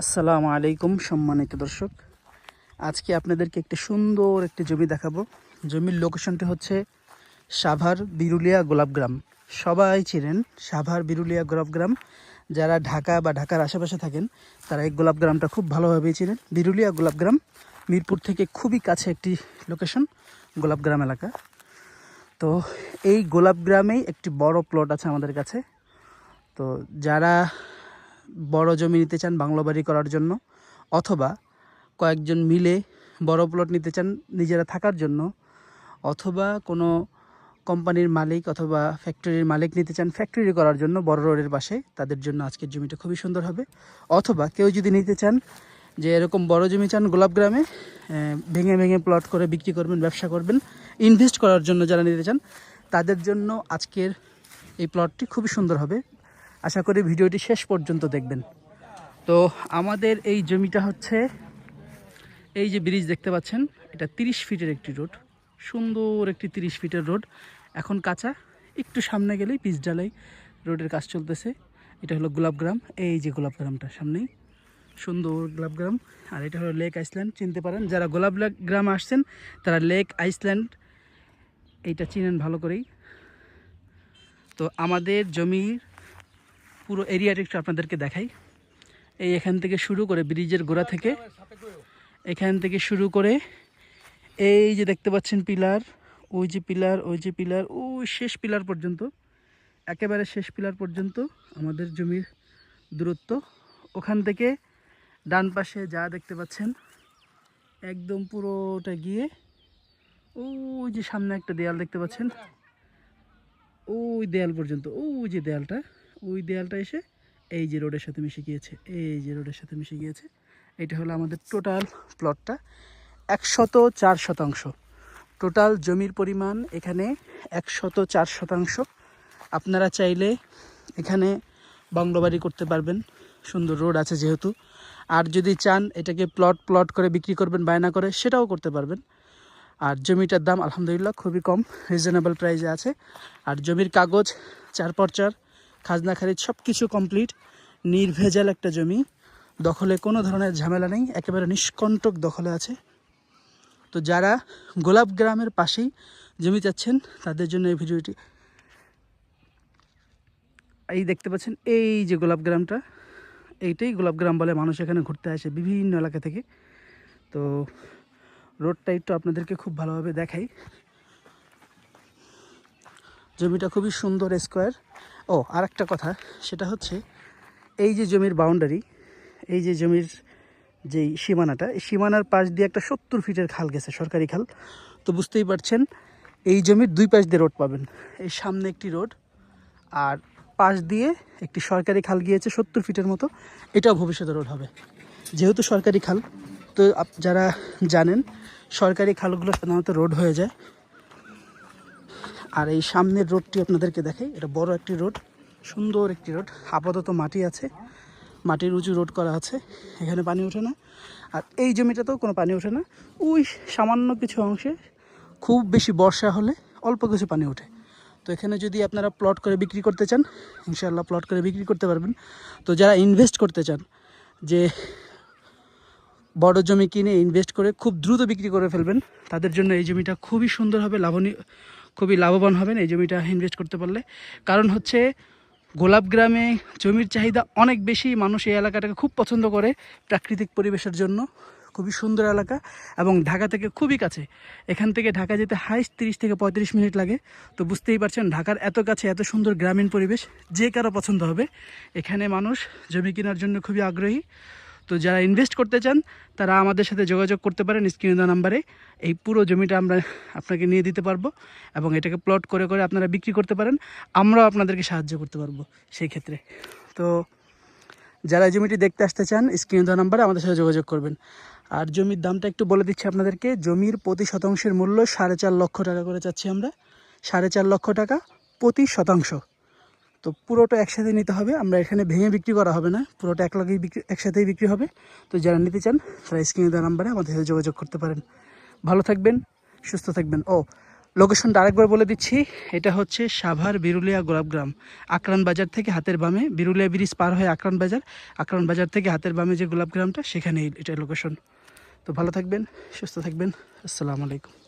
আসসালামু আলাইকুম, সম্মানিত দর্শক। আজকে আপনাদেরকে একটি সুন্দর একটি জমি দেখাবো। জমির লোকেশনটি হচ্ছে সাভার বিরুলিয়া গোলাপগ্রাম সবাই চিনেন সাভার বিরুলিয়া গোলাপগ্রাম যারা ঢাকা বা ঢাকার আশেপাশে থাকেন, তারা এই গোলাপগ্রামটা খুব ভালোভাবেই চিনেন। বিরুলিয়া গোলাপগ্রাম মিরপুর থেকে খুবই কাছে একটি লোকেশন গোলাপগ্রাম এলাকা। তো এই গোলাপগ্রামেই একটি বড় প্লট আছে আমাদের কাছে। তো যারা বড় জমি নিতে চান বাংলো বাড়ি করার জন্য, অথবা কয়েকজন মিলে বড় প্লট নিতে চান নিজেরা থাকার জন্য, অথবা কোনো কোম্পানির মালিক অথবা ফ্যাক্টরির মালিক নিতে চান ফ্যাক্টরি করার জন্য বড় রোডের পাশে, তাদের জন্য আজকের জমিটা খুবই সুন্দর হবে। অথবা কেউ যদি নিতে চান যে এরকম বড় জমি চান গোলাপগ্রামে ভেঙে ভেঙে প্লট করে বিক্রি করবেন, ব্যবসা করবেন ইনভেস্ট করার জন্য যারা নিতে চান, তাদের জন্য আজকের এই প্লটটি খুবই সুন্দর হবে। আশা করি ভিডিওটি শেষ পর্যন্ত দেখবেন। তো আমাদের এই জমিটা হচ্ছে, এই যে ব্রিজ দেখতে পাচ্ছেন, এটা তিরিশ ফিটের একটি রোড, সুন্দর একটি তিরিশ ফিটের রোড। এখন কাঁচা, একটু সামনে গেলেই পিচ ডালাই রোডের কাজ চলতেছে। এটা হলো গোলাপগ্রাম এই যে গোলাপগ্রামটা সামনেই, সুন্দর গোলাপগ্রাম আর এটা হলো লেক আইসল্যান্ড, চিনতে পারেন। যারা গোলাপ গ্রাম আসছেন, তারা লেক আইসল্যান্ড, এইটা চিনেন ভালো করেই। তো আমাদের জমির পুরো এরিয়াটা একটু আপনাদেরকে দেখাই। এই এখান থেকে শুরু করে ব্রিজের গোড়া থেকে, এখান থেকে শুরু করে এই যে দেখতে পাচ্ছেন পিলার, ওই যে পিলার, ওই যে পিলার, ওই শেষ পিলার পর্যন্ত, একেবারে শেষ পিলার পর্যন্ত আমাদের জমির দূরত্ব। ওখান থেকে ডান পাশে যা দেখতে পাচ্ছেন, একদম পুরোটা গিয়ে ওই যে সামনে একটা দেয়াল দেখতে পাচ্ছেন, ওই দেয়াল পর্যন্ত, ওই যে দেয়ালটা। ওই দেয়ালটা এসে এই যে রোডের সাথে মিশে গিয়েছে, এই যে রোডের সাথে মিশে গিয়েছে। এটা হলো আমাদের টোটাল প্লটটা একশত চার শতাংশ। টোটাল জমির পরিমাণ এখানে একশত চার শতাংশ। আপনারা চাইলে এখানে বাংলো বাড়ি করতে পারবেন, সুন্দর রোড আছে যেহেতু। আর যদি চান এটাকে প্লট প্লট করে বিক্রি করবেন, বায়না করে, সেটাও করতে পারবেন। আর জমিটার দাম আলহামদুলিল্লাহ খুবই কম রিজনেবল প্রাইসে আছে। আর জমির কাগজ, চার পর চার। খাজনা খারিজ সব কিছু কমপ্লিট নির্ভেজাল একটা জমি। দখলে কোনো ধরনের ঝামেলা নেই। একেবারে নিষ্কণ্টক দখলে আছে। তো যারা গোলাপ গ্রামের পাশেই জমি চাচ্ছেন, তাদের জন্য এই ভিডিওটি এই দেখতে পাচ্ছেন, এই যে গোলাপ গ্রামটা, এইটাই গোলাপ গ্রাম বলে মানুষ এখানে ঘুরতে আসে বিভিন্ন এলাকা থেকে। তো রোডটা একটু আপনাদেরকে খুব ভালোভাবে দেখাই। জমিটা খুবই সুন্দর স্কোয়ার ও আর একটা কথা, সেটা হচ্ছে এই যে জমির বাউন্ডারি এই যে জমির যেই সীমানাটা, এই সীমানার পাশ দিয়ে একটা সত্তর ফিটের খাল গেছে, সরকারি খাল। তো বুঝতেই পারছেন, এই জমির দুই পাশ দিয়ে রোড পাবেন। এই সামনে একটি রোড, আর পাশ দিয়ে একটি সরকারি খাল গিয়েছে সত্তর ফিটের মতো, এটাও ভবিষ্যতে রোড হবে। যেহেতু সরকারি খাল, তো যারা জানেন, সরকারি খালগুলো সাধারণত রোড হয়ে যায়। আর এই সামনের রোডটি আপনাদেরকে দেখাই। এটা বড় একটি রোড, সুন্দর একটি রোড। আপাতত মাটি আছে, মাটির উঁচু রোড করা আছে, এখানে পানি ওঠে না। আর এই জমিটাতেও কোনো পানি ওঠে না। ওই সামান্য কিছু অংশে খুব বেশি বর্ষা হলে অল্প কিছু পানি ওঠে। তো এখানে যদি আপনারা প্লট করে বিক্রি করতে চান, ইনশাআল্লাহ প্লট করে বিক্রি করতে পারবেন। তো যারা ইনভেস্ট করতে চান, যে বড় জমি কিনে ইনভেস্ট করে খুব দ্রুত বিক্রি করে ফেলবেন, তাদের জন্য এই জমিটা খুবই সুন্দর হবে লাভনীয় খুবই লাভবান হবেন এই জমিটা ইনভেস্ট করতে পারলে। কারণ হচ্ছে, গোলাপ গ্রামে জমির চাহিদা অনেক বেশি, মানুষ এই এলাকাটাকে খুব পছন্দ করে প্রাকৃতিক পরিবেশের জন্য। খুবই সুন্দর এলাকা এবং ঢাকা থেকে খুবই কাছে। এখান থেকে ঢাকা যেতে হাইস্ট তিরিশ থেকে পঁয়ত্রিশ মিনিট লাগে। তো বুঝতেই পারছেন, ঢাকার এত কাছে এত সুন্দর গ্রামীণ পরিবেশ যে কারও পছন্দ হবে। এখানে মানুষ জমি কেনার জন্য খুবই আগ্রহী। তো যারা ইনভেস্ট করতে চান, তারা আমাদের সাথে যোগাযোগ করতে পারেন স্ক্রিনে দেওয়া নাম্বারে। এই পুরো জমিটা আমরা আপনাকে নিয়ে দিতে পারব এবং এটাকে প্লট করে করে আপনারা বিক্রি করতে পারেন। আমরাও আপনাদেরকে সাহায্য করতে পারব সেই ক্ষেত্রে। তো যারা জমিটি দেখতে আসতে চান, স্ক্রিনে দেওয়া নাম্বারে আমাদের সাথে যোগাযোগ করবেন। আর জমির দামটা একটু বলে দিচ্ছি আপনাদেরকে। জমির প্রতি শতাংশের মূল্য সাড়ে চার লক্ষ টাকা করে চাচ্ছি আমরা। সাড়ে চার লক্ষ টাকা প্রতি শতাংশ। তো পুরোটা একসাথে নিতে হবে। আমরা এখানে ভেঙে বিক্রি করা হবে না। পুরোটা এক লগেই বিক্রি, একসাথেই বিক্রি হবে। তো যারা নিতে চান, তারা স্ক্রিনে দেওয়া নাম্বারে আমাদের সাথে যোগাযোগ করতে পারেন। ভালো থাকবেন, সুস্থ থাকবেন। ও, লোকেশনটা আরেকবার বলে দিচ্ছি। এটা হচ্ছে সাভার বিরুলিয়া গোলাপগ্রাম আকরান বাজার থেকে হাতের বামে বিরুলিয়া ব্রিজ পার হয়ে আকরান বাজার। আকরান বাজার থেকে হাতের বামে যে গোলাপগ্রামটা সেখানেই এটা লোকেশন তো ভালো থাকবেন, সুস্থ থাকবেন। আসসালামু আলাইকুম।